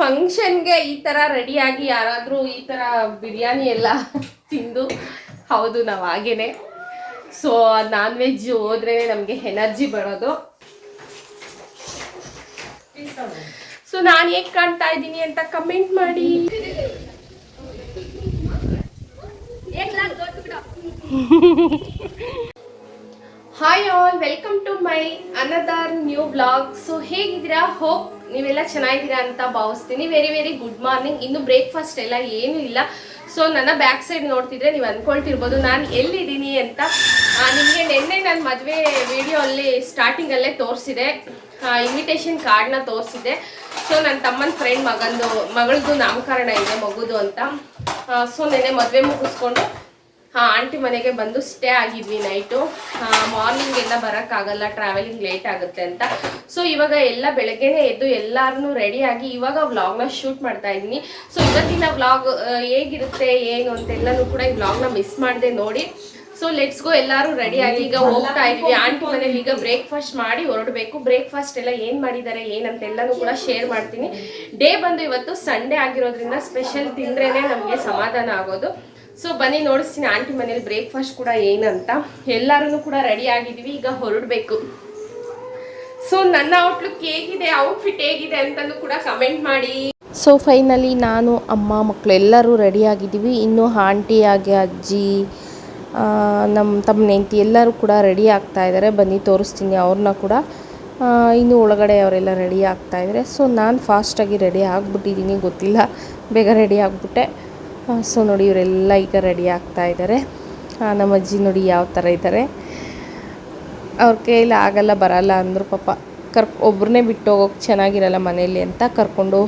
ಫಂಕ್ಷನ್ಗೆ ಈ ಥರ ರೆಡಿಯಾಗಿ ಯಾರಾದರೂ ಈ ಥರ ಬಿರಿಯಾನಿ ಎಲ್ಲ ತಿಂದು, ಹೌದು ನಾವು ಹಾಗೇನೆ. ಸೊ ನಾನ್ ವೆಜ್ ಹೋದ್ರೆ ನಮಗೆ ಎನರ್ಜಿ ಬರೋದು. ಸೊ ನಾನು ಹೇಗೆ ಕಾಣ್ತಾ ಇದ್ದೀನಿ ಅಂತ ಕಮೆಂಟ್ ಮಾಡಿ. Hi all welcome to my another new blog so ಹೇಗಿದ್ದೀರಾ? ಹೋಪ್ ನೀವೆಲ್ಲ ಚೆನ್ನಾಗಿದ್ದೀರಾ ಅಂತ ಭಾವಿಸ್ತೀನಿ. ವೆರಿ ವೆರಿ ಗುಡ್ ಮಾರ್ನಿಂಗ್ ಇನ್ನು ಬ್ರೇಕ್ಫಾಸ್ಟ್ ಎಲ್ಲ ಏನು ಇಲ್ಲ. ಸೊ ನನ್ನ ಬ್ಯಾಕ್ ಸೈಡ್ ನೋಡ್ತಿದ್ರೆ ನೀವು ಅಂದ್ಕೊಳ್ತಿರ್ಬೋದು ನಾನು ಎಲ್ಲಿದ್ದೀನಿ ಅಂತ ನಿಮಗೆ ನಿನ್ನೆ ನನ್ನ ಮದುವೆ ವಿಡಿಯೋ ಅಲ್ಲಿ ಸ್ಟಾರ್ಟಿಂಗಲ್ಲೇ ತೋರಿಸಿದೆ. ಇನ್ವಿಟೇಷನ್ ಕಾರ್ಡ್ನ ತೋರಿಸಿದೆ. ಸೊ ನನ್ನ ತಮ್ಮನ ಫ್ರೆಂಡ್ ಮಗಂದು, ಮಗಳದು ನಾಮಕರಣ ಇದೆ, ಮಗುದು ಅಂತ. ಸೊ ನೆನ್ನೆ ಮದುವೆ ಮುಗಿಸ್ಕೊಂಡು ಆಂಟಿ ಮನೆಗೆ ಬಂದು ಸ್ಟೇ ಆಗಿದ್ವಿ ನೈಟು ಮಾರ್ನಿಂಗ್ ಎಲ್ಲ ಬರೋಕ್ಕಾಗಲ್ಲ ಟ್ರಾವೆಲಿಂಗ್ ಲೇಟ್ ಆಗುತ್ತೆ ಅಂತ. ಸೊ ಇವಾಗ ಎಲ್ಲ ಬೆಳಗ್ಗೆನೇ ಎದ್ದು ಎಲ್ಲಾರನ್ನೂ ರೆಡಿಯಾಗಿ ಇವಾಗ ವ್ಲಾಗ್ನ ಶೂಟ್ ಮಾಡ್ತಾ ಇದ್ದೀನಿ. ಸೊ ಇವತ್ತಿನ ವ್ಲಾಗ್ ಹೇಗಿರುತ್ತೆ ಏನು ಅಂತೆಲ್ಲನೂ ಕೂಡ ಈ ವ್ಲಾಗ್ನ ಮಿಸ್ ಮಾಡದೆ ನೋಡಿ. ಸೊ ಲೆಟ್ಸ್ ಗೋ ಎಲ್ಲರೂ ರೆಡಿಯಾಗಿ ಈಗ ಹೋಗ್ತಾ ಇದ್ವಿ. ಆಂಟಿ ಮನೇಲಿ ಈಗ ಬ್ರೇಕ್ಫಾಸ್ಟ್ ಮಾಡಿ ಹೊರಡಬೇಕು. ಬ್ರೇಕ್ಫಾಸ್ಟ್ ಎಲ್ಲ ಏನು ಮಾಡಿದ್ದಾರೆ ಏನಂತೆಲ್ಲನೂ ಕೂಡ ಶೇರ್ ಮಾಡ್ತೀನಿ. ಡೇ ಬಂದು ಇವತ್ತು ಸಂಡೇ ಆಗಿರೋದ್ರಿಂದ ಸ್ಪೆಷಲ್ ತಿಂದ್ರೇನೆ ನಮಗೆ ಸಮಾಧಾನ ಆಗೋದು. ಸೊ ಬನ್ನಿ, ನೋಡಿಸ್ತೀನಿ. ಆಂಟಿ ಮನೇಲಿ ಬ್ರೇಕ್ಫಾಸ್ಟ್ ಕೂಡ ಏನಂತ. ಎಲ್ಲರೂ ಕೂಡ ರೆಡಿ ಆಗಿದ್ದೀವಿ. ಈಗ ಹೊರಡಬೇಕು. ಸೊ ನನ್ನ ಔಟ್ಲುಕ್ ಹೇಗಿದೆ? ಔಟ್ಫಿಟ್ ಹೇಗಿದೆ ಅಂತಲೂ ಕೂಡ ಕಮೆಂಟ್ ಮಾಡಿ. ಸೊ ಫೈನಲಿ ನಾನು, ಅಮ್ಮ ಮಕ್ಕಳು ಎಲ್ಲರೂ ರೆಡಿ ಆಗಿದ್ದೀವಿ. ಇನ್ನು ಆಂಟಿ ಆಗಿ ಅಜ್ಜಿ ನಮ್ಮ ತಮ್ಮ ನೆಂಟಿ ಎಲ್ಲರೂ ಕೂಡ ರೆಡಿ ಆಗ್ತಾ ಇದ್ದಾರೆ. ಬನ್ನಿ, ತೋರಿಸ್ತೀನಿ ಅವ್ರನ್ನ ಕೂಡ. ಇನ್ನು ಒಳಗಡೆ ಅವರೆಲ್ಲ ರೆಡಿ ಆಗ್ತಾ ಇದ್ದಾರೆ. ಸೊ ನಾನು ಫಾಸ್ಟಾಗಿ ರೆಡಿ ಆಗಿಬಿಟ್ಟಿದ್ದೀನಿ. ಗೊತ್ತಿಲ್ಲ. ಬೇಗ ರೆಡಿ ಆಗಿಬಿಟ್ಟೆ. ಸೊ ನೋಡಿ ಇವರೆಲ್ಲ ಈಗ ರೆಡಿ ಆಗ್ತಾ ಇದ್ದಾರೆ ನಮ್ಮ ಅಜ್ಜಿ ನೋಡಿ ಯಾವ ಥರ ಇದ್ದಾರೆ ಅವ್ರ ಕೈಯಲ್ಲಿ ಆಗಲ್ಲ, ಬರಲ್ಲ ಅಂದರು ಪಾಪ ಕರ್ಕ್, ಒಬ್ರನ್ನೇ ಬಿಟ್ಟು ಹೋಗೋಕೆ ಚೆನ್ನಾಗಿರಲ್ಲ ಮನೇಲಿ ಅಂತ ಕರ್ಕೊಂಡು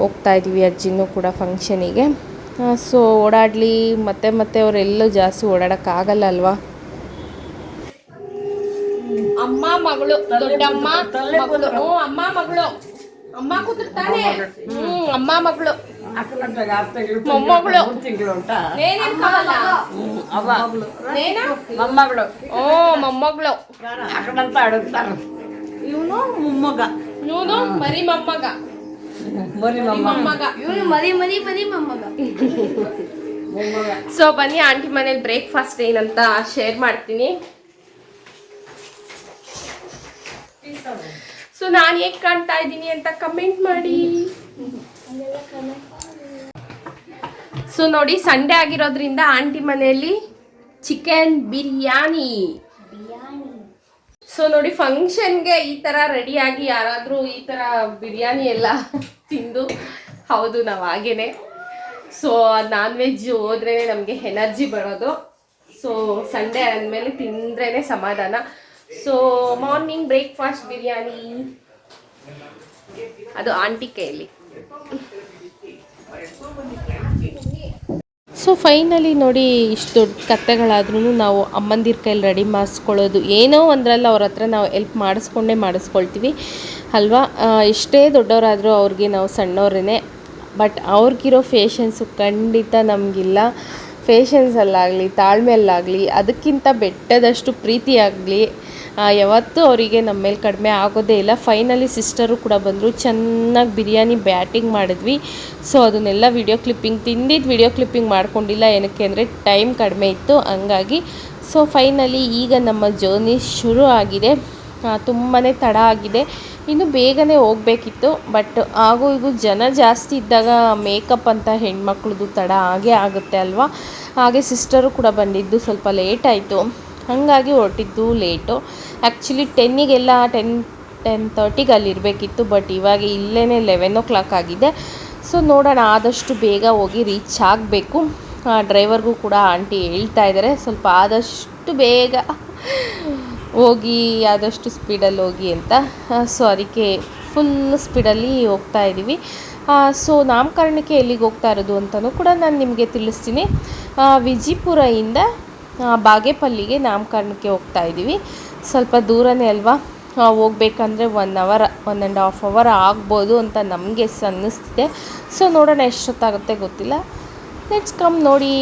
ಹೋಗ್ತಾ ಇದ್ದೀವಿ ಅಜ್ಜಿನೂ ಕೂಡ ಫಂಕ್ಷನಿಗೆ ಸೊ ಓಡಾಡಲಿ, ಮತ್ತೆ ಮತ್ತೆ ಅವರೆಲ್ಲೂ ಜಾಸ್ತಿ ಓಡಾಡೋಕ್ಕಾಗಲ್ಲ ಅಲ್ವಾ? ಅಮ್ಮ, ಮಗಳು, ದೊಡ್ಡಮ್ಮ ಹ್ಞೂ ಅಮ್ಮ, ಮಗಳು. ಅಮ್ಮ ಕೂತಿರ್ತಾನೆ ಹ್ಮ್, ಅಮ್ಮ, ಮಗಳು. ಮೊಮ್ಮಗಳು ತಿಂಗಳು ಉಂಟ ನೇನೇನ್ ಕಾವಲ್ಲ ಅವ ಮೊಮ್ಮಗಳು ಓ ಮೊಮ್ಮಗಳು ಅಕ್ಕನಂತ ಆಡುತ್ತಾರ ಇವನು ಮೊಮ್ಮಗ ಇವನು ಮರಿ ಮೊಮ್ಮಗ ಮರಿ ಮೊಮ್ಮಗ ಇವನು ಮರಿ ಮರಿ ಮರಿ ಮೊಮ್ಮಗ ಸೊ ಬನ್ನಿ ಆಂಟಿ ಮನೇಲಿ ಬ್ರೇಕ್ಫಾಸ್ಟ್ ಏನಂತ ಶೇರ್ ಮಾಡ್ತೀನಿ ಸೊ ನಾನು ಹೇಗೆ ಕಾಣ್ತಾ ಇದ್ದೀನಿ ಅಂತ ಕಮೆಂಟ್ ಮಾಡಿ ಸೊ ನೋಡಿ ಸಂಡೇ ಆಗಿರೋದ್ರಿಂದ ಆಂಟಿ ಮನೆಯಲ್ಲಿ ಚಿಕನ್ ಬಿರಿಯಾನಿ. ಸೊ ನೋಡಿ ಫಂಕ್ಷನ್ಗೆ ಈ ಥರ ರೆಡಿಯಾಗಿ ಯಾರಾದರೂ ಈ ಥರ ಬಿರಿಯಾನಿ ಎಲ್ಲ ತಿಂದು, ಹೌದು, ನಾವು ಹಾಗೇನೆ. ಸೊ ನಾನ್ ವೆಜ್ ಹೋದ್ರೇ ನಮಗೆ ಎನರ್ಜಿ ಬರೋದು. ಸೊ ಸಂಡೇ ಅಂದಮೇಲೆ ತಿಂದ್ರೇ ಸಮಾಧಾನ. So morning breakfast biryani. ಅದು ಆಂಟಿ ಕೈಯಲ್ಲಿ ಸೊ ಫೈನಲಿ ನೋಡಿ, ಇಷ್ಟು ದೊಡ್ಡ ಕತ್ತೆಗಳಾದ್ರೂ ನಾವು ಅಮ್ಮಂದಿರ ಕೈಲಿ ರೆಡಿ ಮಾಡಿಸ್ಕೊಳ್ಳೋದು. ಏನೋ ಒಂದರಲ್ಲಿ ಅವ್ರ ಹತ್ರ ನಾವು ಎಲ್ಪ್ ಮಾಡಿಸ್ಕೊಂಡೇ ಮಾಡಿಸ್ಕೊಳ್ತೀವಿ. ಅಲ್ವಾ? ಇಷ್ಟೇ ದೊಡ್ಡವರಾದರೂ ಅವ್ರಿಗೆ ನಾವು ಸಣ್ಣವ್ರೇ ಬಟ್ ಅವ್ರಿಗಿರೋ ಫೇಷನ್ಸು ಖಂಡಿತ ನಮಗಿಲ್ಲ. ಫೇಷನ್ಸಲ್ಲಾಗಲಿ ತಾಳ್ಮೆಯಲ್ಲಾಗಲಿ, ಅದಕ್ಕಿಂತ ಬೆಟ್ಟದಷ್ಟು ಪ್ರೀತಿಯಾಗಲಿ ಯಾವತ್ತೂ ಅವರಿಗೆ ನಮ್ಮ ಮೇಲೆ ಕಡಿಮೆ ಆಗೋದೇ ಇಲ್ಲ. ಫೈನಲಿ ಸಿಸ್ಟರು ಕೂಡ ಬಂದರು, ಚೆನ್ನಾಗಿ ಬಿರಿಯಾನಿ ಬ್ಯಾಟಿಂಗ್ ಮಾಡಿದ್ವಿ. ಸೊ ಅದನ್ನೆಲ್ಲ ವಿಡಿಯೋ ಕ್ಲಿಪ್ಪಿಂಗ್ ತಿಂದಿದ್ದು ವಿಡಿಯೋ ಕ್ಲಿಪ್ಪಿಂಗ್ ಮಾಡ್ಕೊಂಡಿಲ್ಲ. ಏನಕ್ಕೆ ಅಂದರೆ ಟೈಮ್ ಕಡಿಮೆ ಇತ್ತು. ಹಂಗಾಗಿ ಸೊ ಫೈನಲಿ ಈಗ ನಮ್ಮ ಜರ್ನಿ ಶುರು ಆಗಿದೆ. ತುಂಬಾ ತಡ ಆಗಿದೆ. ಇನ್ನು ಬೇಗನೆ ಹೋಗಬೇಕಿತ್ತು ಬಟ್ ಹಾಗೂ ಇದು ಜನ ಜಾಸ್ತಿ ಇದ್ದಾಗ ಮೇಕಪ್ ಅಂತ ಹೆಣ್ಮಕ್ಳದ್ದು ತಡ ಆಗೇ ಆಗುತ್ತೆ ಅಲ್ವಾ? ಹಾಗೆ ಸಿಸ್ಟರು ಕೂಡ ಬಂದಿದ್ದು ಸ್ವಲ್ಪ ಲೇಟ್ ಆಯಿತು. ಹಾಗಾಗಿ ಹೊರಟಿದ್ದು ಲೇಟು ಆ್ಯಕ್ಚುಲಿ ಟೆನ್ನಿಗೆಲ್ಲ ಟೆನ್ ಟೆನ್ ತರ್ಟಿಗೆ ಅಲ್ಲಿರಬೇಕಿತ್ತು ಬಟ್ ಇವಾಗ ಇಲ್ಲೇ ಲೆವೆನ್ ಓ ಕ್ಲಾಕ್ ಆಗಿದೆ. ಸೊ ನೋಡೋಣ, ಆದಷ್ಟು ಬೇಗ ಹೋಗಿ ರೀಚ್ ಆಗಬೇಕು. ಡ್ರೈವರ್ಗೂ ಕೂಡ ಆಂಟಿ ಹೇಳ್ತಾ ಇದ್ದಾರೆ ಸ್ವಲ್ಪ ಆದಷ್ಟು ಬೇಗ ಹೋಗಿ ಆದಷ್ಟು ಸ್ಪೀಡಲ್ಲಿ ಹೋಗಿ ಅಂತ. ಸೊ ಅದಕ್ಕೆ ಫುಲ್ ಸ್ಪೀಡಲ್ಲಿ ಹೋಗ್ತಾ ಇದ್ದೀವಿ. ಸೊ ನಾಮಕರಣಕ್ಕೆ ಎಲ್ಲಿಗೆ ಹೋಗ್ತಾ ಇರೋದು ಅಂತಲೂ ಕೂಡ ನಾನು ನಿಮಗೆ ತಿಳಿಸ್ತೀನಿ. ವಿಜಿಪುರದಿಂದ ಬಾಗೇಪಲ್ಲಿಗೆ ನಾಮಕರಣಕ್ಕೆ ಹೋಗ್ತಾ ಇದ್ದೀವಿ. ಸ್ವಲ್ಪ ದೂರನೇ ಅಲ್ವಾ? ಹೋಗ್ಬೇಕಂದ್ರೆ one hour one and half hour ಆಗ್ಬೋದು ಅಂತ ನಮಗೆ ಅನ್ನಿಸ್ತಿದೆ. ಸೊ ನೋಡೋಣ ಎಷ್ಟೊತ್ತಾಗುತ್ತೆ ಗೊತ್ತಿಲ್ಲ. ಲೆಟ್ಸ್ ಕಮ್ ನೋಡಿ.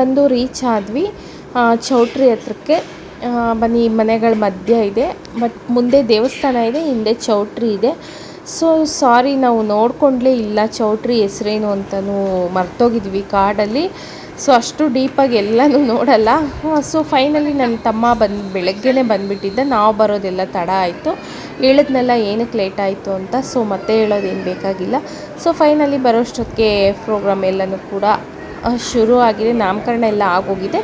ಬಂದು ರೀಚ್ ಆದ್ವಿ. ಚೌಟ್ರಿ ಹತ್ರಕ್ಕೆ. ಬನ್ನಿ, ಮನೆಗಳ ಮಧ್ಯ ಇದೆ. ಬಟ್ ಮುಂದೆ ದೇವಸ್ಥಾನ ಇದೆ, ಹಿಂದೆ ಚೌಟ್ರಿ ಇದೆ. ಸೊ ಸಾರಿ ನಾವು ನೋಡ್ಕೊಂಡ್ಲೇ ಇಲ್ಲ ಚೌಟ್ರಿ ಹೆಸರೇನು ಅಂತಲೂ ಮರ್ತೋಗಿದ್ವಿ ಕಾಡಲ್ಲಿ. ಸೊ ಅಷ್ಟು ಡೀಪಾಗಿ ಎಲ್ಲನೂ ನೋಡಲ್ಲ. ಸೊ ಫೈನಲಿ ನನ್ನ ತಮ್ಮ ಬಂದು, ಬೆಳಗ್ಗೆನೇ ಬಂದುಬಿಟ್ಟಿದ್ದ. ನಾವು ಬರೋದೆಲ್ಲ ತಡ ಆಯಿತು. ಹೇಳಿದ್ನೆಲ್ಲ ಏನಕ್ಕೆ ಲೇಟ್ ಆಯಿತು ಅಂತ ಸೊ ಮತ್ತೆ ಹೇಳೋದೇನು ಬೇಕಾಗಿಲ್ಲ. ಸೊ ಫೈನಲಿ ಬರೋಷ್ಟೊತ್ತಿಗೆ ಪ್ರೋಗ್ರಾಮ್ ಎಲ್ಲನೂ ಕೂಡ ಶುರು ಆಗಿದೆ, ನಾಮಕರಣ ಎಲ್ಲ ಆಗೋಗಿದೆ.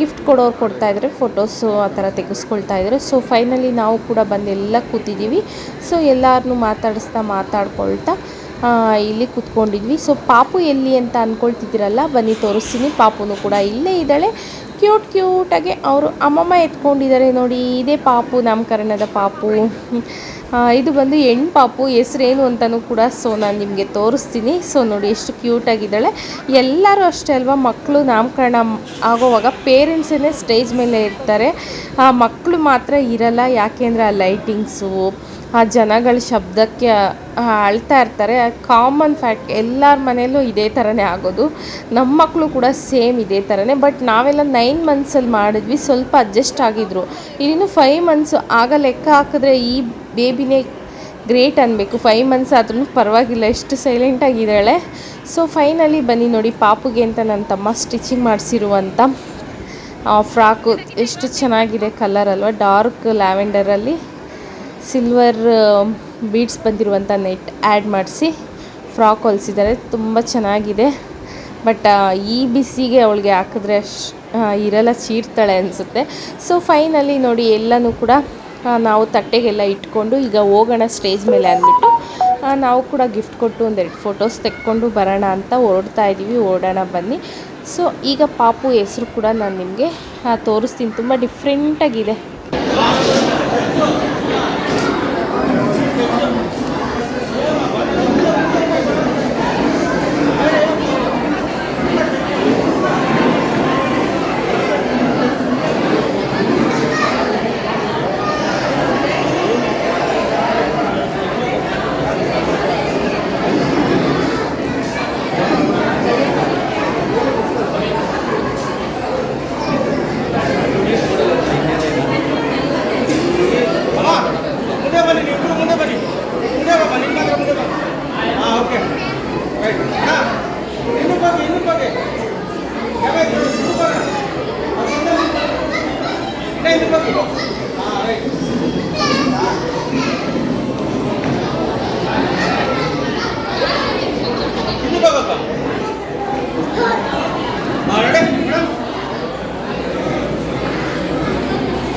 ಗಿಫ್ಟ್ ಕೊಡೋರು ಕೊಡ್ತಾ ಇದ್ದಾರೆ ಫೋಟೋಸು ಆ ಥರ ತೆಗೆಸ್ಕೊಳ್ತಾ ಇದ್ದಾರೆ. ಸೊ ಫೈನಲಿ ನಾವು ಕೂಡ ಬಂದು ಎಲ್ಲ ಕೂತಿದ್ದೀವಿ. ಸೊ ಎಲ್ಲರನ್ನೂ ಮಾತಾಡಿಸ್ತಾ ಮಾತಾಡ್ಕೊಳ್ತಾ ಇಲ್ಲಿ ಕೂತ್ಕೊಂಡಿದ್ವಿ. ಸೊ ಪಾಪು ಎಲ್ಲಿ ಅಂತ ಅಂದ್ಕೊಳ್ತಿದ್ದೀರಲ್ಲ ಬನ್ನಿ ತೋರಿಸ್ತೀನಿ. ಪಾಪುನು ಕೂಡ ಇಲ್ಲೇ ಇದ್ದಾಳೆ. ಕ್ಯೂಟ್ ಕ್ಯೂಟಾಗಿ ಅವರು ಅಮ್ಮಮ್ಮ ಎತ್ಕೊಂಡಿದ್ದಾರೆ ನೋಡಿ. ಇದೇ ಪಾಪು, ನಾಮಕರಣದ ಪಾಪು. ಇದು ಬಂದು ಹೆಣ್ಣು ಪಾಪು ಹೆಸ್ರೇನು ಅಂತಲೂ ಕೂಡ ಸೊ ನಾನು ನಿಮಗೆ ತೋರಿಸ್ತೀನಿ. ಸೊ ನೋಡಿ ಎಷ್ಟು ಕ್ಯೂಟಾಗಿದ್ದಾಳೆ ಎಲ್ಲರೂ ಅಷ್ಟೇ ಅಲ್ವಾ, ಮಕ್ಕಳು ನಾಮಕರಣ ಆಗೋವಾಗ ಪೇರೆಂಟ್ಸೇ ಸ್ಟೇಜ್ ಮೇಲೆ ಇರ್ತಾರೆ. ಮಕ್ಕಳು ಮಾತ್ರ ಇರಲ್ಲ. ಯಾಕೆಂದರೆ ಆ ಲೈಟಿಂಗ್ಸು ಆ ಜನಗಳ ಶಬ್ದಕ್ಕೆ ಅಳ್ತಾ ಇರ್ತಾರೆ. ಕಾಮನ್ ಫ್ಯಾಕ್ಟ್ ಎಲ್ಲರ ಮನೆಯಲ್ಲೂ ಇದೇ ಥರನೇ ಆಗೋದು. ನಮ್ಮ ಮಕ್ಕಳು ಕೂಡ ಸೇಮ್ ಇದೇ ಥರನೇ ಬಟ್ ನಾವೆಲ್ಲ ನೈನ್ ಮಂತ್ಸಲ್ಲಿ ಮಾಡಿದ್ವಿ, ಸ್ವಲ್ಪ ಅಡ್ಜಸ್ಟ್ ಆಗಿದ್ರು. ಇನ್ನು ಫೈವ್ ಮಂತ್ಸು ಆಗ ಲೆಕ್ಕ ಹಾಕಿದ್ರೆ ಈ ಬೇಬಿನೇ ಗ್ರೇಟ್ ಅನ್ನಬೇಕು ಫೈವ್ ಮಂತ್ಸ್ ಆದ್ರೂ ಪರವಾಗಿಲ್ಲ, ಎಷ್ಟು ಸೈಲೆಂಟಾಗಿದ್ದಾಳೆ ಸೊ ಫೈನಲಿ ಬನ್ನಿ ನೋಡಿ ಪಾಪುಗೆ ಅಂತ ನನ್ನ ತಮ್ಮ ಸ್ಟಿಚಿಂಗ್ ಮಾಡಿಸಿರುವಂಥ ಫ್ರಾಕು ಎಷ್ಟು ಚೆನ್ನಾಗಿದೆ ಕಲರ್ ಅಲ್ವಾ? ಡಾರ್ಕ್ ಲ್ಯಾವೆಂಡರಲ್ಲಿ ಸಿಲ್ವರ್ ಬೀಡ್ಸ್ ಬಂದಿರುವಂಥ ನೆಟ್ ಆ್ಯಡ್ ಮಾಡಿಸಿ ಫ್ರಾಕ್ ಹೊಲಿಸಿದ್ದಾರೆ. ತುಂಬ ಚೆನ್ನಾಗಿದೆ. ಬಟ್ ಈ ಬಿಸಿಗೆ ಅವಳಿಗೆ ಹಾಕಿದ್ರೆ ಅಷ್ಟು ಇರಲ್ಲ, ಚೀರ್ತಾಳೆ ಅನಿಸುತ್ತೆ. ಸೊ ಫೈನಲಿ ನೋಡಿ ಎಲ್ಲನೂ ಕೂಡ ನಾವು ತಟ್ಟೆಗೆಲ್ಲ ಇಟ್ಕೊಂಡು ಈಗ ಹೋಗೋಣ ಸ್ಟೇಜ್ ಮೇಲೆ ಅಂದ್ಬಿಟ್ಟು ನಾವು ಕೂಡ ಗಿಫ್ಟ್ ಕೊಟ್ಟು ಒಂದೆರಡು ಫೋಟೋಸ್ ತೆಕ್ಕೊಂಡು ಬರೋಣ ಅಂತ ಹೊರಡ್ತಾ ಇದ್ದೀವಿ ಓಡೋಣ ಬನ್ನಿ. ಸೊ ಈಗ ಪಾಪು ಹೆಸರು ಕೂಡ ನಾನು ನಿಮಗೆ ತೋರಿಸ್ತೀನಿ. ತುಂಬ ಡಿಫ್ರೆಂಟಾಗಿದೆ ಮುಂದೆ ಬನ್ನಿ ನೀವು ಇಬ್ರು ಮುಂದೆ ಬನ್ನಿ ಮುಂದೆ ಬಾ ನಿಮ್ಮ ಹತ್ರ ಮುಂದೆ ಬಾ ಹಾಂ ಓಕೆ ರೈಟ್ ಹಾಂ ಇನ್ನೂ ಬಗ್ಗೆ ಇನ್ನೂ ಬಗ್ಗೆ ಯಾವಾಗ ಇನ್ನೂ ಬಗ್ಗೆ ಇನ್ನೂ ಇನ್ನೂ ಬಗ್ಗೆ ಹಾಂ ರೈಟ್ ಇನ್ನೂ ಹೋಗಪ್ಪ ಹಾಂ ರೆಡಿ ಮೇಡಮ್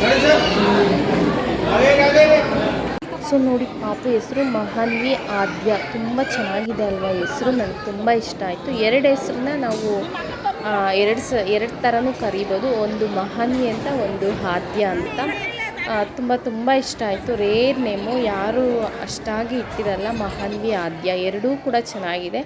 ರೆಡಿ ಸರ್ ಅದೇ ಅದೇ ಸೊ ಪಾಪು ಹೆಸರು ಮಹಾನ್ವಿ ಆದ್ಯ. ತುಂಬ ಚೆನ್ನಾಗಿದೆ ಅಲ್ವಾ ಹೆಸರು? ನನಗೆ ತುಂಬ ಇಷ್ಟ ಆಯಿತು. ಎರಡು ಹೆಸ್ರನ್ನ ನಾವು ಎರಡು ಸ, ಎರಡು ಥರನೂ ಕರಿಬೋದು. ಒಂದು ಮಹಾನ್ವಿ ಅಂತ, ಒಂದು ಆದ್ಯ ಅಂತ. ತುಂಬ ತುಂಬ ಇಷ್ಟ ಆಯಿತು. ರೇರ್ ನೇಮು ಯಾರು ಅಷ್ಟಾಗಿ ಇಟ್ಟಿರಲ್ಲ ಮಹಾನ್ವಿ ಆದ್ಯ ಎರಡೂ ಕೂಡ ಚೆನ್ನಾಗಿದೆ.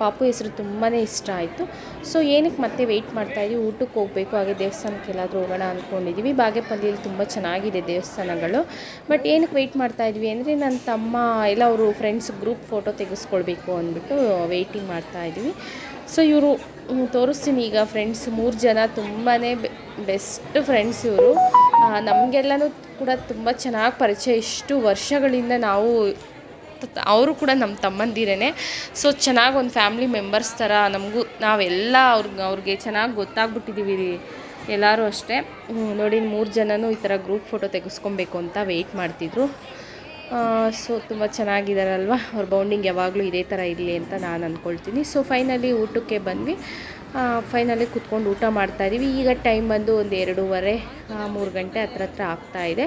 ಪಾಪು ಹೆಸರು ತುಂಬಾ ಇಷ್ಟ ಆಯಿತು. ಸೊ ಏನಕ್ಕೆ ಮತ್ತೆ ವೆಯ್ಟ್ ಮಾಡ್ತಾಯಿದ್ವಿ ಊಟಕ್ಕೆ ಹೋಗಬೇಕು, ಹಾಗೆ ದೇವಸ್ಥಾನಕ್ಕೆ ಎಲ್ಲಾದರೂ ಹೋಗೋಣ ಅಂದ್ಕೊಂಡಿದ್ದೀವಿ ಬಾಗೇಪಲ್ಲಿಯಲ್ಲಿ ತುಂಬ ಚೆನ್ನಾಗಿದೆ ದೇವಸ್ಥಾನಗಳು. ಬಟ್ ಏನಕ್ಕೆ ವೆಯ್ಟ್ ಮಾಡ್ತಾಯಿದ್ವಿ ಅಂದರೆ, ನನ್ನ ತಮ್ಮ ಎಲ್ಲ ಅವರು ಫ್ರೆಂಡ್ಸ್ ಗ್ರೂಪ್ ಫೋಟೋ ತೆಗೆಸ್ಕೊಳ್ಬೇಕು ಅಂದ್ಬಿಟ್ಟು ವೆಯ್ಟಿಂಗ್ ಮಾಡ್ತಾಯಿದ್ವಿ ಸೊ ಇವರು ತೋರಿಸ್ತೀನಿ ಈಗ ಫ್ರೆಂಡ್ಸ್ ಮೂರು ಜನ ತುಂಬಾ ಬೆಸ್ಟ್ ಫ್ರೆಂಡ್ಸ್ ಇವರು. ನಮಗೆಲ್ಲನೂ ಕೂಡ ತುಂಬ ಚೆನ್ನಾಗಿ ಪರಿಚಯ. ಇಷ್ಟು ವರ್ಷಗಳಿಂದ ನಾವು ಅವರು ಕೂಡ ನಮ್ಮ ತಮ್ಮಂದಿರೇ ಸೊ ಚೆನ್ನಾಗಿ ಒಂದು ಫ್ಯಾಮ್ಲಿ ಮೆಂಬರ್ಸ್ ಥರ ನಮಗೂ ನಾವೆಲ್ಲ ಅವ್ರಿಗೆ ಅವ್ರಿಗೆ ಚೆನ್ನಾಗಿ ಗೊತ್ತಾಗ್ಬಿಟ್ಟಿದ್ದೀವಿ ಎಲ್ಲರೂ ಅಷ್ಟೇ. ನೋಡಿ, ಮೂರು ಜನನೂ ಈ ಥರ ಗ್ರೂಪ್ ಫೋಟೋ ತೆಗೆಸ್ಕೊಬೇಕು ಅಂತ ವೆಯ್ಟ್ ಮಾಡ್ತಿದ್ರು. ಸೊ ತುಂಬ ಚೆನ್ನಾಗಿದ್ದಾರಲ್ವ ಅವ್ರ ಬೌಂಡಿಂಗ್ ಯಾವಾಗಲೂ ಇದೇ ಥರ ಇರಲಿ ಅಂತ ನಾನು ಅಂದ್ಕೊಳ್ತೀನಿ ಸೊ ಫೈನಲಿ ಊಟಕ್ಕೆ ಬಂದ್ವಿ. ಫೈನಲಿ ಕುತ್ಕೊಂಡು ಊಟ ಮಾಡ್ತಾಯಿದ್ದೀವಿ ಈಗ ಟೈಮ್ ಬಂದು ಒಂದು ಎರಡೂವರೆ ಮೂರು ಗಂಟೆ ಹತ್ರ ಹತ್ರ ಆಗ್ತಾ ಇದೆ.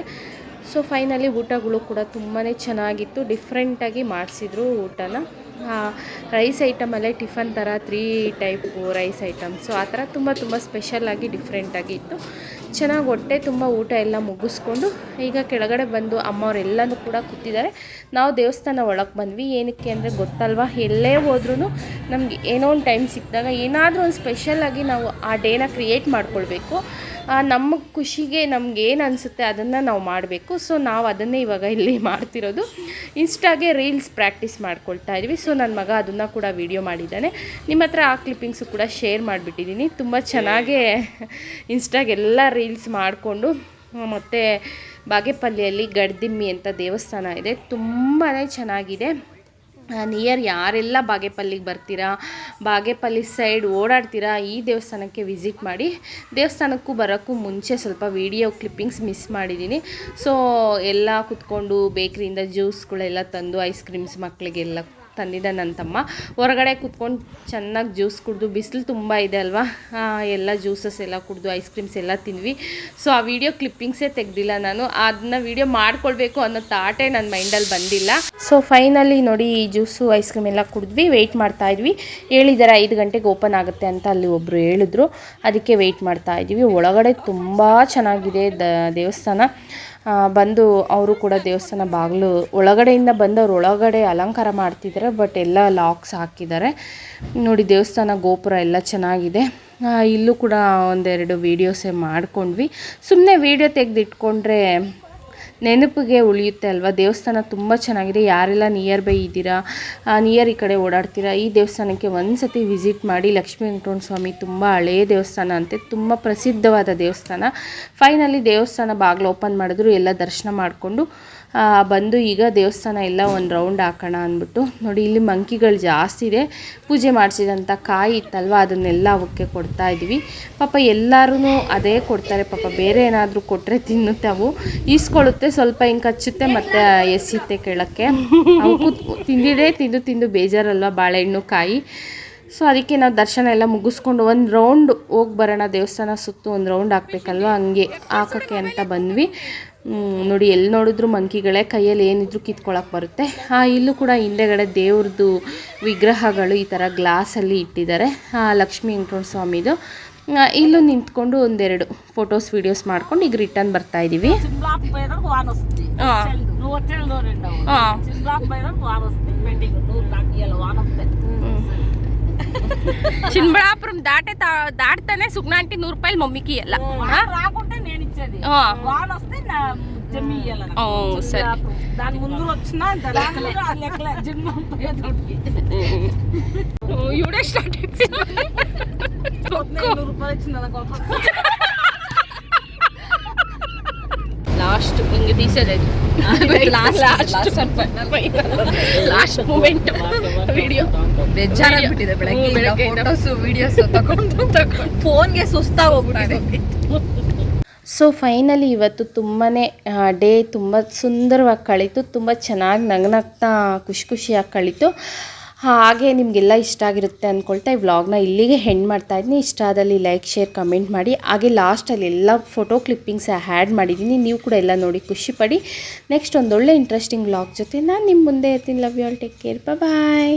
ಸೊ ಫೈನಲಿ ಊಟಗಳು ಕೂಡ ತುಂಬಾ ಚೆನ್ನಾಗಿತ್ತು. ಡಿಫ್ರೆಂಟಾಗಿ ಮಾಡಿಸಿದ್ರು ಊಟನ. ರೈಸ್ ಐಟಮಲ್ಲೇ ಟಿಫನ್ ಥರ ತ್ರೀ ಟೈಪು ರೈಸ್ ಐಟಮ್ಸು ಆ ಥರ ತುಂಬ ತುಂಬ ಸ್ಪೆಷಲಾಗಿ ಡಿಫ್ರೆಂಟಾಗಿ ಇತ್ತು. ಚೆನ್ನಾಗಿ ಹೊಟ್ಟೆ ತುಂಬ ಊಟ ಎಲ್ಲ ಮುಗಿಸ್ಕೊಂಡು ಈಗ ಕೆಳಗಡೆ ಬಂದು ಅಮ್ಮವರೆಲ್ಲನೂ ಕೂಡ ಕೂತಿದ್ದಾರೆ. ನಾವು ದೇವಸ್ಥಾನ ಒಳಗೆ ಬಂದ್ವಿ. ಏನಕ್ಕೆ ಅಂದರೆ ಗೊತ್ತಲ್ವಾ? ಎಲ್ಲೇ ಹೋದ್ರೂ ನಮಗೆ ಏನೋ ಒಂದು ಟೈಮ್ ಸಿಕ್ಕಿದಾಗ ಏನಾದರೂ ಒಂದು ಸ್ಪೆಷಲಾಗಿ ನಾವು ಆ ಡೇನ ಕ್ರಿಯೇಟ್ ಮಾಡ್ಕೊಳ್ಬೇಕು. ನಮ್ಮ ಖುಷಿಗೆ ನಮ್ಗೆ ಏನು ಅನಿಸುತ್ತೆ ಅದನ್ನು ನಾವು ಮಾಡಬೇಕು. ಸೊ ನಾವು ಅದನ್ನೇ ಇವಾಗ ಇಲ್ಲಿ ಮಾಡ್ತಿರೋದು. ಇನ್ಸ್ಟಾಗೆ ರೀಲ್ಸ್ ಪ್ರಾಕ್ಟೀಸ್ ಮಾಡ್ಕೊಳ್ತಾ ಇದ್ವಿ. ಸೊ ನನ್ನ ಮಗ ಅದನ್ನು ಕೂಡ ವೀಡಿಯೋ ಮಾಡಿದ್ದಾನೆ. ನಿಮ್ಮ ಹತ್ರ ಆ ಕ್ಲಿಪ್ಪಿಂಗ್ಸು ಕೂಡ ಶೇರ್ ಮಾಡಿಬಿಟ್ಟಿದ್ದೀನಿ. ತುಂಬ ಚೆನ್ನಾಗೇ ಇನ್ಸ್ಟಾಗೆಲ್ಲ ರೀಲ್ಸ್ ಮಾಡಿಕೊಂಡು ಮತ್ತು ಬಾಗೇಪಲ್ಲಿಯಲ್ಲಿ ಗಡ್ದಿಮ್ಮಿ ಅಂತ ದೇವಸ್ಥಾನ ಇದೆ. ತುಂಬಾ ಚೆನ್ನಾಗಿದೆ. ನಿಯರ್ ಯಾರೆಲ್ಲ ಬಾಗೇಪಲ್ಲಿಗೆ ಬರ್ತೀರಾ, ಬಾಗೇಪಲ್ಲಿ ಸೈಡ್ ಓಡಾಡ್ತೀರಾ, ಈ ದೇವಸ್ಥಾನಕ್ಕೆ ವಿಸಿಟ್ ಮಾಡಿ. ದೇವಸ್ಥಾನಕ್ಕೂ ಬರೋಕ್ಕೂ ಮುಂಚೆ ಸ್ವಲ್ಪ ವಿಡಿಯೋ ಕ್ಲಿಪ್ಪಿಂಗ್ಸ್ ಮಿಸ್ ಮಾಡಿದ್ದೀನಿ. ಸೊ, ಎಲ್ಲ ಕುತ್ಕೊಂಡು ಬೇಕ್ರಿಯಿಂದ ಜ್ಯೂಸ್ಗಳೆಲ್ಲ ತಂದು, ಐಸ್ ಕ್ರೀಮ್ಸ್ ಮಕ್ಕಳಿಗೆಲ್ಲ ತಂದಿದ್ದ ನನ್ನ ತಮ್ಮ ಹೊರಗಡೆ ಕುತ್ಕೊಂಡು ಚೆನ್ನಾಗಿ ಜ್ಯೂಸ್ ಕುಡಿದು, ಬಿಸಿಲು ತುಂಬ ಇದೆ ಅಲ್ವಾ? ಎಲ್ಲ ಜ್ಯೂಸಸ್ ಎಲ್ಲ ಕುಡಿದು ಐಸ್ ಕ್ರೀಮ್ಸ್ ಎಲ್ಲ ತಿಂದ್ವಿ. ಸೊ ಆ ವಿಡಿಯೋ ಕ್ಲಿಪ್ಪಿಂಗ್ಸೇ ತೆಗ್ದಿಲ್ಲ ನಾನು. ಅದನ್ನ ವಿಡಿಯೋ ಮಾಡ್ಕೊಳ್ಬೇಕು ಅನ್ನೋ ತಾಟೇ ನನ್ನ ಮೈಂಡಲ್ಲಿ ಬಂದಿಲ್ಲ. ಸೊ ಫೈನಲಿ ನೋಡಿ ಈ ಜ್ಯೂಸು ಐಸ್ ಕ್ರೀಮ್ ಎಲ್ಲ ಕುಡಿದ್ವಿ. ವೆಯ್ಟ್ ಮಾಡ್ತಾ ಇದ್ವಿ. ಹೇಳಿದ್ದಾರೆ ಐದು ಗಂಟೆಗೆ ಓಪನ್ ಆಗುತ್ತೆ ಅಂತ ಅಲ್ಲಿ ಒಬ್ಬರು ಹೇಳಿದ್ರು. ಅದಕ್ಕೆ ವೆಯ್ಟ್ ಮಾಡ್ತಾ ಇದ್ವಿ. ಒಳಗಡೆ ತುಂಬ ಚೆನ್ನಾಗಿದೆ ದೇವಸ್ಥಾನ. ಬಂದು ಅವರು ಕೂಡ ದೇವಸ್ಥಾನ ಬಾಗಿಲು ಒಳಗಡೆಯಿಂದ ಬಂದವರು ಒಳಗಡೆ ಅಲಂಕಾರ ಮಾಡ್ತಿದ್ದಾರೆ, ಬಟ್ ಎಲ್ಲ ಲಾಕ್ಸ್ ಹಾಕಿದ್ದಾರೆ. ನೋಡಿ, ದೇವಸ್ಥಾನ ಗೋಪುರ ಎಲ್ಲ ಚೆನ್ನಾಗಿದೆ. ಇಲ್ಲೂ ಕೂಡ ಒಂದೆರಡು ವೀಡಿಯೋಸೇ ಮಾಡ್ಕೊಂಡ್ವಿ. ಸುಮ್ಮನೆ ವೀಡಿಯೋ ತೆಗೆದಿಟ್ಕೊಂಡ್ರೆ ನೆನಪಿಗೆ ಉಳಿಯುತ್ತೆ ಅಲ್ವಾ? ದೇವಸ್ಥಾನ ತುಂಬ ಚೆನ್ನಾಗಿದೆ. ಯಾರೆಲ್ಲ ನಿಯರ್ ಬೈ ಇದ್ದೀರಾ ನಿಯರ್ ಈ ಕಡೆ ಓಡಾಡ್ತೀರಾ, ಈ ದೇವಸ್ಥಾನಕ್ಕೆ ಒಂದು ಸತಿ ವಿಸಿಟ್ ಮಾಡಿ ಲಕ್ಷ್ಮೀ ವೆಂಕಟರಮಣ ಸ್ವಾಮಿ ತುಂಬ ಹಳೆಯ ದೇವಸ್ಥಾನ ಅಂತೆ, ತುಂಬ ಪ್ರಸಿದ್ಧವಾದ ದೇವಸ್ಥಾನ. ಫೈನಲಿ ದೇವಸ್ಥಾನ ಬಾಗಿಲು ಓಪನ್ ಮಾಡಿದ್ರು, ಎಲ್ಲ ದರ್ಶನ ಮಾಡಿಕೊಂಡು ಬಂದು ಈಗ ದೇವಸ್ಥಾನ ಎಲ್ಲ ಒಂದು ರೌಂಡ್ ಹಾಕೋಣ ಅಂದ್ಬಿಟ್ಟು. ನೋಡಿ, ಇಲ್ಲಿ ಮಂಕಿಗಳು ಜಾಸ್ತಿ ಇದೆ. ಪೂಜೆ ಮಾಡಿಸಿದಂಥ ಕಾಯಿ ಇತ್ತಲ್ವ, ಅದನ್ನೆಲ್ಲ ಅವಕ್ಕೆ ಕೊಡ್ತಾ ಇದ್ದೀವಿ ಪಾಪ ಎಲ್ಲರೂ ಅದೇ ಕೊಡ್ತಾರೆ. ಪಾಪ ಬೇರೆ ಏನಾದರೂ ಕೊಟ್ಟರೆ ತಿನ್ನುತ್ತೆ ಅವು. ಈಸ್ಕೊಳ್ಳುತ್ತೆ, ಸ್ವಲ್ಪ ಹಿಂಗೆ ಕಚ್ಚುತ್ತೆ, ಮತ್ತು ಎಸಿತ್ತೆ ಕೇಳೋಕ್ಕೆ. ಅವು ತಿಂದಿದೇ ತಿಂದು ತಿಂದು ಬೇಜಾರಲ್ವ ಬಾಳೆಹಣ್ಣು, ಕಾಯಿ. ಸೊ ಅದಕ್ಕೆ ನಾವು ದರ್ಶನ ಎಲ್ಲ ಮುಗಿಸ್ಕೊಂಡು ಒಂದು ರೌಂಡ್ ಹೋಗಿ ಬರೋಣ. ದೇವಸ್ಥಾನ ಸುತ್ತು ಒಂದು ರೌಂಡ್ ಹಾಕ್ಬೇಕಲ್ವ? ಹಂಗೆ ಹಾಕೋಕ್ಕೆ ಅಂತ ಬಂದ್ವಿ. ನೋಡಿ ಎಲ್ಲಿ ನೋಡಿದ್ರು ಮಂಕಿಗಳೇ ಕೈಯಲ್ಲಿ ಏನಿದ್ರು ಕಿತ್ಕೊಳಕ್ಕೆ ಬರುತ್ತೆ. ಆ ಇಲ್ಲೂ ಕೂಡ ಹಿಂದೆಗಡೆ ದೇವ್ರದ್ದು ವಿಗ್ರಹಗಳು ಈ ಥರ ಗ್ಲಾಸಲ್ಲಿ ಇಟ್ಟಿದ್ದಾರೆ. ಆ ಲಕ್ಷ್ಮೀ ವೆಂಕಟರಮಣ ಸ್ವಾಮಿದು ಇಲ್ಲೂ ನಿಂತ್ಕೊಂಡು ಒಂದೆರಡು ಫೋಟೋಸ್ ವಿಡಿಯೋಸ್ ಮಾಡ್ಕೊಂಡು ಈಗ ರಿಟರ್ನ್ ಬರ್ತಾ ಇದ್ದೀವಿ ಚಿನ್ನಬಳ್ಳಾಪುರಂ ದಾಟೆ ದಾಟ್ತಾನೆ ಸುಗ್ನಾಂಟಿ ನೂರು ರೂಪಾಯಿ ಮಮ್ಮಿಕಿ ಎಲ್ಲ వాన రాకుంటే నేను ఇచ్చేది ఆ. వాన వస్తే నా జమ్మి ఇయ్యాల సరే దాని ముందు వచ్చినా లెక్కలే జిమ్ పోయేటోటికి ఇవిడే స్టార్ట్ నూరు రూపాయలు ఇచ్చింది నాకు లాస్ట్ ఇంక తీసేది last last last moment video ಬೇಜಾರಾಗ್ಬಿಟ್ಟಿದೆ ಬೆಳಗ್ಗೆ ಫೋಟೋಸ್ ವಿಡಿಯೋಸ್ ತಗೊಂಡು ಫೋನ್ಗೆ ಸುಸ್ತಾಗೋಗ್ಬಿಟ್ಟಿದೆ ಸೊ ಫೈನಲಿ ಇವತ್ತು ತುಂಬಾ ಡೇ ತುಂಬ ಸುಂದರವಾಗಿ ಕಳೀತು, ತುಂಬ ಚೆನ್ನಾಗಿ ನಗನಗ್ತಾ, ಖುಷಿ ಖುಷಿಯಾಗಿ ಕಳೀತು. ಹಾಗೆ ನಿಮಗೆಲ್ಲ ಇಷ್ಟ ಆಗಿರುತ್ತೆ ಅಂದ್ಕೊಳ್ತಾ ಈ ವ್ಲಾಗ್ನ ಇಲ್ಲಿಗೆ ಹೆಣ್ಣು ಮಾಡ್ತಾ ಇದ್ದೀನಿ. ಇಷ್ಟ ಆದಲ್ಲಿ ಲೈಕ್ ಶೇರ್ ಕಮೆಂಟ್ ಮಾಡಿ. ಹಾಗೆ ಲಾಸ್ಟಲ್ಲಿ ಎಲ್ಲ ಫೋಟೋ ಕ್ಲಿಪ್ಪಿಂಗ್ಸ್ ಆ್ಯಡ್ ಮಾಡಿದ್ದೀನಿ. ನೀವು ಕೂಡ ಎಲ್ಲ ನೋಡಿ ಖುಷಿ ಪಡಿ. ನೆಕ್ಸ್ಟ್ ಒಂದೊಳ್ಳೆ ಇಂಟ್ರೆಸ್ಟಿಂಗ್ ವ್ಲಾಗ್ ಜೊತೆ ನಾನು ನಿಮ್ಮ ಮುಂದೆ ಇರ್ತೀನಿ. Love you all take care bye